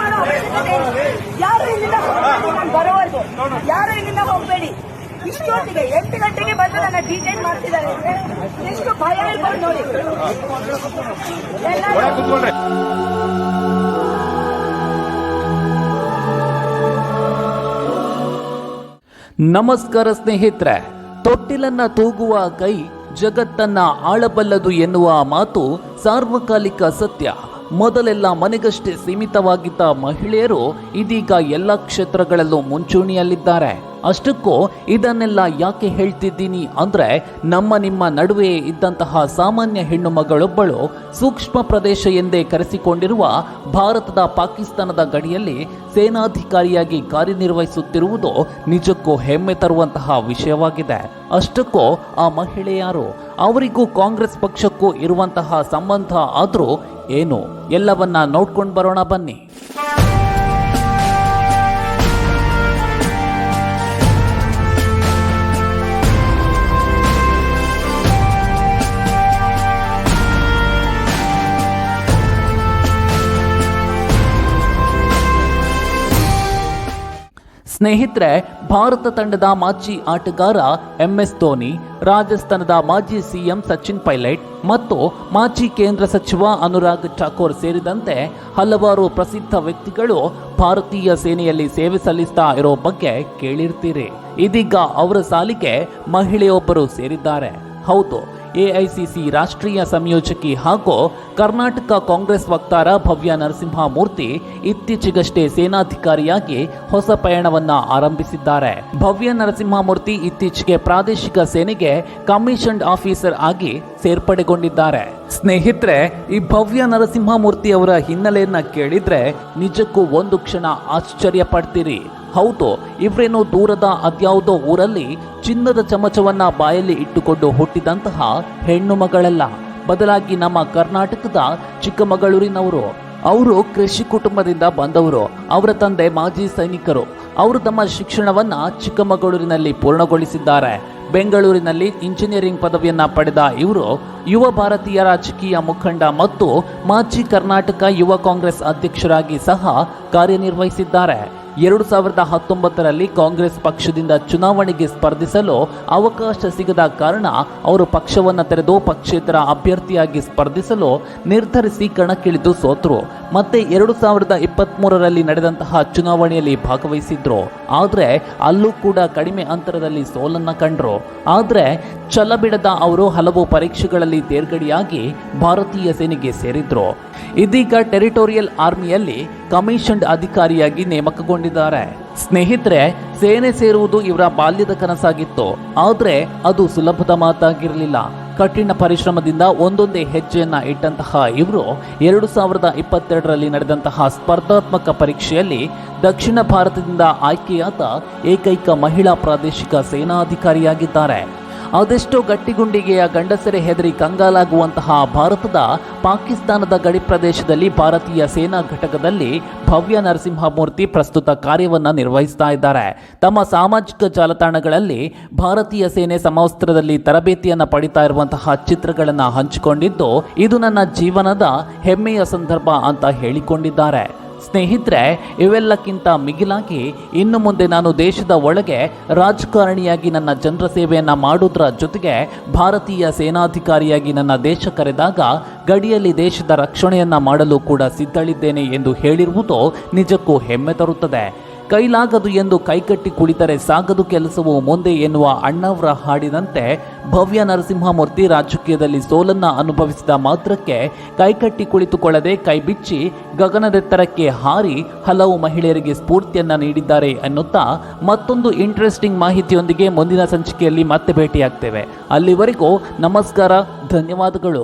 ಮಾಡೋ ಯಾರು ಇಲ್ಲಿಂದ ಹೋಗ್ಬೇಡಿ ನಾನು ಬರೋವರೆಗೂ? ಯಾರು ಇಲ್ಲಿಂದ ಹೋಗಬೇಡಿ? ಇಷ್ಟೊತ್ತಿಗೆ ಎಂಟು ಗಂಟೆಗೆ ಬಂದು ನನ್ನ ಡಿಟೈನ್ ಮಾಡ್ತಿದ್ದಾರೆ ಅಂದ್ರೆ ಎಷ್ಟು ಭಯ ಇರ್ಬೋದು ನೋಡಿ. ಎಲ್ಲ ನಮಸ್ಕಾರ ಸ್ನೇಹಿತರೆ ತೊಟ್ಟಿಲನ್ನ ತೂಗುವ ಕೈ ಜಗತ್ತನ್ನ ಆಳಬಲ್ಲದು ಎನ್ನುವ ಮಾತು ಸಾರ್ವಕಾಲಿಕ ಸತ್ಯ. ಮೊದಲೆಲ್ಲ ಮನೆಗಷ್ಟೇ ಸೀಮಿತವಾಗಿದ್ದ ಮಹಿಳೆಯರು ಇದೀಗ ಎಲ್ಲ ಕ್ಷೇತ್ರಗಳಲ್ಲೂ ಮುಂಚೂಣಿಯಲ್ಲಿದ್ದಾರೆ. ಅಷ್ಟಕ್ಕೂ ಇದನ್ನೆಲ್ಲ ಯಾಕೆ ಹೇಳ್ತಿದ್ದೀನಿ ಅಂದ್ರೆ ನಮ್ಮ ನಿಮ್ಮ ನಡುವೆ ಇದ್ದಂತಹ ಸಾಮಾನ್ಯ ಹೆಣ್ಣು ಮಗಳೊಬ್ಬಳು ಸೂಕ್ಷ್ಮ ಪ್ರದೇಶ ಎಂದೇ ಕರೆಸಿಕೊಂಡಿರುವ ಭಾರತದ ಪಾಕಿಸ್ತಾನದ ಗಡಿಯಲ್ಲಿ ಸೇನಾಧಿಕಾರಿಯಾಗಿ ಕಾರ್ಯನಿರ್ವಹಿಸುತ್ತಿರುವುದು ನಿಜಕ್ಕೂ ಹೆಮ್ಮೆ ತರುವಂತಹ ವಿಷಯವಾಗಿದೆ. ಅಷ್ಟಕ್ಕೂ ಆ ಮಹಿಳೆಯಾರು ಅವರಿಗೂ ಕಾಂಗ್ರೆಸ್ ಪಕ್ಷಕ್ಕೂ ಇರುವಂತಹ ಸಂಬಂಧ ಆದ್ರೂ ಏನು? ಎಲ್ಲವನ್ನ ನೋಡ್ಕೊಂಡು ಬರೋಣ ಬನ್ನಿ. ಸ್ನೇಹಿತರೆ, ಭಾರತ ತಂಡದ ಮಾಜಿ ಆಟಗಾರ ಎಂ ಎಸ್ ಧೋನಿ, ರಾಜಸ್ಥಾನದ ಮಾಜಿ ಸಿಎಂ ಸಚಿನ್ ಪೈಲಟ್ ಮತ್ತು ಮಾಜಿ ಕೇಂದ್ರ ಸಚಿವ ಅನುರಾಗ್ ಠಾಕೂರ್ ಸೇರಿದಂತೆ ಹಲವಾರು ಪ್ರಸಿದ್ಧ ವ್ಯಕ್ತಿಗಳು ಭಾರತೀಯ ಸೇನೆಯಲ್ಲಿ ಸೇವೆ ಸಲ್ಲಿಸ್ತಾ ಇರೋ ಬಗ್ಗೆ ಕೇಳಿರ್ತೀರಿ. ಇದೀಗ ಅವರ ಸಾಲಿಗೆ ಮಹಿಳೆಯೊಬ್ಬರು ಸೇರಿದ್ದಾರೆ. ಹೌದು ಎಐಸಿಸಿ ರಾಷ್ಟ್ರೀಯ ಸಂಯೋಜಕಿ ಹಾಗೂ ಕರ್ನಾಟಕ ಕಾಂಗ್ರೆಸ್ ವಕ್ತಾರ ಭವ್ಯ ನರಸಿಂಹಮೂರ್ತಿ ಇತ್ತೀಚೆಗಷ್ಟೇ ಸೇನಾಧಿಕಾರಿಯಾಗಿ ಹೊಸ ಪಯಣವನ್ನ ಆರಂಭಿಸಿದ್ದಾರೆ. ಭವ್ಯ ನರಸಿಂಹಮೂರ್ತಿ ಇತ್ತೀಚೆಗೆ ಪ್ರಾದೇಶಿಕ ಸೇನೆಗೆ ಕಮಿಷನ್ಡ್ ಆಫೀಸರ್ ಆಗಿ ಸೇರ್ಪಡೆಗೊಂಡಿದ್ದಾರೆ. ಸ್ನೇಹಿತರೆ, ಈ ಭವ್ಯ ನರಸಿಂಹಮೂರ್ತಿ ಅವರ ಹಿನ್ನೆಲೆಯನ್ನ ಕೇಳಿದ್ರೆ ನಿಜಕ್ಕೂ ಒಂದು ಕ್ಷಣ ಆಶ್ಚರ್ಯ ಪಡ್ತೀರಿ. ಹೌದು, ಇವರೇನು ದೂರದ ಅದ್ಯಾವುದೋ ಊರಲ್ಲಿ ಚಿನ್ನದ ಚಮಚವನ್ನ ಬಾಯಲ್ಲಿ ಇಟ್ಟುಕೊಂಡು ಹುಟ್ಟಿದಂತಹ ಹೆಣ್ಣು ಮಗಳಲ್ಲ. ಬದಲಾಗಿ ನಮ್ಮ ಕರ್ನಾಟಕದ ಚಿಕ್ಕಮಗಳೂರಿನವರು. ಅವರು ಕೃಷಿ ಕುಟುಂಬದಿಂದ ಬಂದವರು. ಅವರ ತಂದೆ ಮಾಜಿ ಸೈನಿಕರು. ಅವರು ತಮ್ಮ ಶಿಕ್ಷಣವನ್ನ ಚಿಕ್ಕಮಗಳೂರಿನಲ್ಲಿ ಪೂರ್ಣಗೊಳಿಸಿದ್ದಾರೆ. ಬೆಂಗಳೂರಿನಲ್ಲಿ ಇಂಜಿನಿಯರಿಂಗ್ ಪದವಿಯನ್ನ ಪಡೆದ ಇವರು ಯುವ ಭಾರತೀಯ ರಾಜಕೀಯ ಮುಖಂಡ ಮತ್ತು ಮಾಜಿ ಕರ್ನಾಟಕ ಯುವ ಕಾಂಗ್ರೆಸ್ ಅಧ್ಯಕ್ಷರಾಗಿ ಸಹ ಕಾರ್ಯನಿರ್ವಹಿಸಿದ್ದಾರೆ. ಎರಡು ಸಾವಿರದ ಹತ್ತೊಂಬತ್ತರಲ್ಲಿ ಕಾಂಗ್ರೆಸ್ ಪಕ್ಷದಿಂದ ಚುನಾವಣೆಗೆ ಸ್ಪರ್ಧಿಸಲು ಅವಕಾಶ ಸಿಗದ ಕಾರಣ ಅವರು ಪಕ್ಷವನ್ನು ತೆರೆದು ಪಕ್ಷೇತರ ಅಭ್ಯರ್ಥಿಯಾಗಿ ಸ್ಪರ್ಧಿಸಲು ನಿರ್ಧರಿಸಿ ಕಣಕ್ಕಿಳಿದು ಸೋತರು. ಮತ್ತೆ ಎರಡು ಸಾವಿರದ ಇಪ್ಪತ್ತ್ಮೂರರಲ್ಲಿ ನಡೆದಂತಹ ಚುನಾವಣೆಯಲ್ಲಿ ಭಾಗವಹಿಸಿದ್ರು. ಆದರೆ ಅಲ್ಲೂ ಕೂಡ ಕಡಿಮೆ ಅಂತರದಲ್ಲಿ ಸೋಲನ್ನ ಕಂಡ್ರು. ಆದರೆ ಛಲಬಿಡದ ಅವರು ಹಲವು ಪರೀಕ್ಷೆಗಳಲ್ಲಿ ತೇರ್ಗಡೆಯಾಗಿ ಭಾರತೀಯ ಸೇನೆಗೆ ಸೇರಿದ್ರು. ಇದೀಗ ಟೆರಿಟೋರಿಯಲ್ ಆರ್ಮಿಯಲ್ಲಿ ಕಮಿಷನ್ಡ್ ಅಧಿಕಾರಿಯಾಗಿ ನೇಮಕಗೊಂಡಿದ್ದಾರೆ. ಸ್ನೇಹಿತರೆ, ಸೇನೆ ಸೇರುವುದು ಇವರ ಬಾಲ್ಯದ ಕನಸಾಗಿತ್ತು. ಆದರೆ ಅದು ಸುಲಭದ ಮಾತಾಗಿರಲಿಲ್ಲ. ಕಠಿಣ ಪರಿಶ್ರಮದಿಂದ ಒಂದೊಂದೇ ಹೆಜ್ಜೆಯನ್ನ ಇಟ್ಟಂತಹ ಇವರು ಎರಡು ಸಾವಿರದ ಇಪ್ಪತ್ತೆರಡರಲ್ಲಿ ನಡೆದಂತಹ ಸ್ಪರ್ಧಾತ್ಮಕ ಪರೀಕ್ಷೆಯಲ್ಲಿ ದಕ್ಷಿಣ ಭಾರತದಿಂದ ಆಯ್ಕೆಯಾದ ಏಕೈಕ ಮಹಿಳಾ ಪ್ರಾದೇಶಿಕ ಸೇನಾಧಿಕಾರಿಯಾಗಿದ್ದಾರೆ. ಅದೆಷ್ಟೋ ಗಟ್ಟಿಗುಂಡಿಗೆಯ ಗಂಡಸರೆ ಹೆದರಿ ಕಂಗಾಲಾಗುವಂತಹ ಭಾರತದ ಪಾಕಿಸ್ತಾನದ ಗಡಿ ಪ್ರದೇಶದಲ್ಲಿ ಭಾರತೀಯ ಸೇನಾ ಘಟಕದಲ್ಲಿ ಭವ್ಯ ನರಸಿಂಹಮೂರ್ತಿ ಪ್ರಸ್ತುತ ಕಾರ್ಯವನ್ನು ನಿರ್ವಹಿಸ್ತಾ ಇದ್ದಾರೆ. ತಮ್ಮ ಸಾಮಾಜಿಕ ಜಾಲತಾಣಗಳಲ್ಲಿ ಭಾರತೀಯ ಸೇನೆ ಸಮವಸ್ತ್ರದಲ್ಲಿ ತರಬೇತಿಯನ್ನು ಪಡಿತಾ ಇರುವಂತಹ ಚಿತ್ರಗಳನ್ನು ಹಂಚಿಕೊಂಡಿದ್ದು ಇದು ನನ್ನ ಜೀವನದ ಹೆಮ್ಮೆಯ ಸಂದರ್ಭ ಅಂತ ಹೇಳಿಕೊಂಡಿದ್ದಾರೆ. ಸ್ನೇಹಿತರೆ, ಇವೆಲ್ಲಕ್ಕಿಂತ ಮಿಗಿಲಾಗಿ ಇನ್ನು ಮುಂದೆ ನಾನು ದೇಶದ ಒಳಗೆ ರಾಜಕಾರಣಿಯಾಗಿ ನನ್ನ ಜನರ ಸೇವೆಯನ್ನು ಮಾಡುವುದರ ಜೊತೆಗೆ ಭಾರತೀಯ ಸೇನಾಧಿಕಾರಿಯಾಗಿ ನನ್ನ ದೇಶ ಕರೆದಾಗ ಗಡಿಯಲ್ಲಿ ದೇಶದ ರಕ್ಷಣೆಯನ್ನು ಮಾಡಲು ಕೂಡ ಸಿದ್ಧಳಿದ್ದೇನೆ ಎಂದು ಹೇಳಿರುವುದು ನಿಜಕ್ಕೂ ಹೆಮ್ಮೆ ತರುತ್ತದೆ. ಕೈಲಾಗದು ಎಂದು ಕೈಕಟ್ಟಿ ಕುಳಿತರೆ ಸಾಗದು ಕೆಲಸವು ಮುಂದೆ ಎನ್ನುವ ಅಣ್ಣವರ ಹಾಡಿದಂತೆ ಭವ್ಯ ನರಸಿಂಹಮೂರ್ತಿ ರಾಜಕೀಯದಲ್ಲಿ ಸೋಲನ್ನ ಅನುಭವಿಸಿದ ಮಾತ್ರಕ್ಕೆ ಕೈಕಟ್ಟಿ ಕುಳಿತುಕೊಳ್ಳದೆ ಕೈಬಿಚ್ಚಿ ಗಗನದೆತ್ತರಕ್ಕೆ ಹಾರಿ ಹಲವು ಮಹಿಳೆಯರಿಗೆ ಸ್ಫೂರ್ತಿಯನ್ನ ನೀಡಿದ್ದಾರೆ ಎನ್ನುತ್ತಾ ಮತ್ತೊಂದು ಇಂಟ್ರೆಸ್ಟಿಂಗ್ ಮಾಹಿತಿಯೊಂದಿಗೆ ಮುಂದಿನ ಸಂಚಿಕೆಯಲ್ಲಿ ಮತ್ತೆ ಭೇಟಿಯಾಗ್ತೇವೆ. ಅಲ್ಲಿವರೆಗೂ ನಮಸ್ಕಾರ, ಧನ್ಯವಾದಗಳು.